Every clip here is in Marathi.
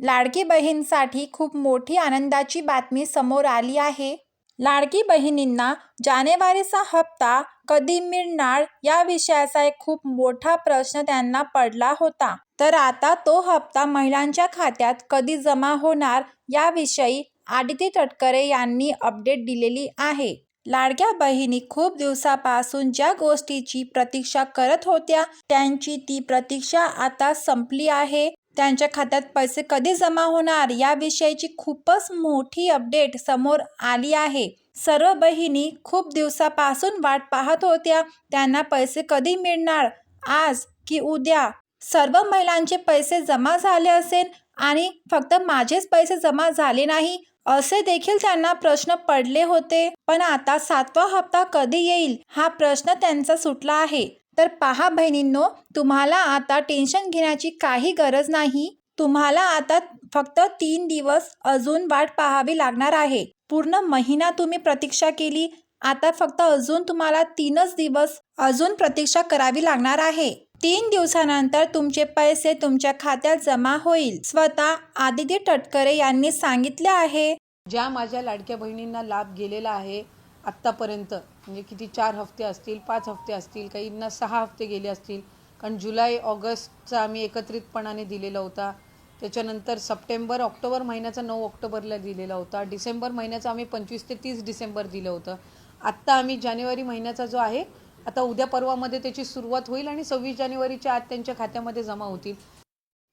लाडकी बहीणसाठी खूप मोठी आनंदाची बातमी समोर आली आहे. लाडकी बहिणींना जानेवारीचा हप्ता कधी मिळणार या विषयाचा एक खूप मोठा प्रश्न त्यांना पडला होता. तर आता तो हप्ता महिलांच्या खात्यात कधी जमा होणार याविषयी आदिती तटकरे यांनी अपडेट दिलेली आहे. लाडक्या बहिणी खूप दिवसापासून ज्या गोष्टीची प्रतीक्षा करत होत्या त्यांची ती प्रतीक्षा आता संपली आहे. त्यांच्या खात्यात पैसे कधी जमा होणार याविषयीची खूपच मोठी अपडेट समोर आली आहे. सर्व बहिणी खूप दिवसापासून वाट पाहत होत्या त्यांना पैसे कधी मिळणार? आज की उद्या? सर्व महिलांचे पैसे जमा झाले असेल आणि फक्त माझेच पैसे जमा झाले नाही असे देखील त्यांना प्रश्न पडले होते. पण आता सातवा हप्ता कधी येईल हा प्रश्न त्यांचा सुटला आहे. तर पहा बहिणींनो तुम्हाला आता टेन्शन घेण्याची काही गरज नाही. तुम्हाला आता फक्त तीन दिवस अजून वाट पाहावी लागणार आहे. पूर्ण महिना तुम्ही प्रतीक्षा केली आता फक्त अजून तुम्हाला तीनच दिवस अजून प्रतीक्षा करावी लागणार आहे. तीन दिवसानंतर तुमचे पैसे तुमच्या खात्यात जमा होईल. स्वतः आदिती टटकरे यांनी सांगितले आहे. ज्या माझ्या लाडक्या बहिणींना लाभ गेलेला आहे आत्तापर्यंत म्हणजे किती चार हफ्ते असतील पाच हफ्ते असतील काहींना सहा हफ्ते गेले असतील. कारण जुलै ऑगस्टचा आम्ही एकत्रितपणाने दिलेला होता. त्याच्यानंतर सप्टेंबर ऑक्टोबर महिन्याचा नऊ ऑक्टोबरला दिलेला होता. डिसेंबर महिन्याचा आम्ही पंचवीस ते तीस डिसेंबर दिलं होतं. आत्ता आम्ही जानेवारी महिन्याचा जो आहे आता उद्या परवामध्ये त्याची सुरुवात होईल आणि सव्वीस जानेवारीच्या आत त्यांच्या खात्यामध्ये जमा होतील.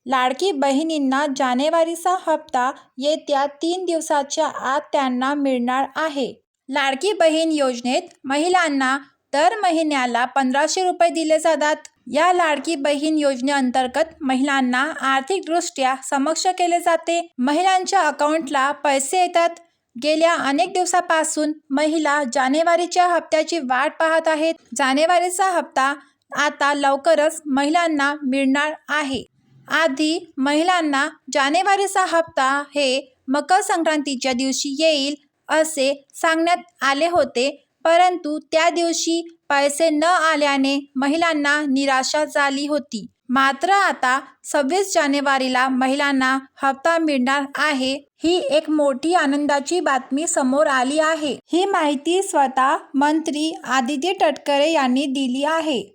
लाडकी बहिणींना जानेवारीचा हप्ता येत्या तीन दिवसाच्या आत त्यांना मिळणार आहे. लाडकी बहीण योजनेत महिलांना दर महिन्याला पंधराशे रुपये दिले जातात. या लाडकी बहीण योजनेअंतर्गत महिलांना आर्थिकदृष्ट्या समक्ष केले जाते. महिलांच्या अकाउंटला पैसे येतात. गेल्या अनेक दिवसापासून महिला जानेवारीच्या हप्त्याची वाट पाहत आहेत. जानेवारीचा हप्ता आता लवकरच महिलांना मिळणार आहे. आधी महिलांना जानेवारीचा हप्ता हे मकर संक्रांतीच्या दिवशी येईल. असे सांगण्यात आले होते. परंतु त्या दिवशी पैसे न आल्याने महिलांना निराशा झाली होती. मात्र आता सव्वीस जानेवारीला महिलांना हप्ता मिळणार आहे ही एक मोठी आनंदाची बातमी समोर आली आहे. ही माहिती स्वतः मंत्री आदित्य तटकरे यांनी दिली आहे.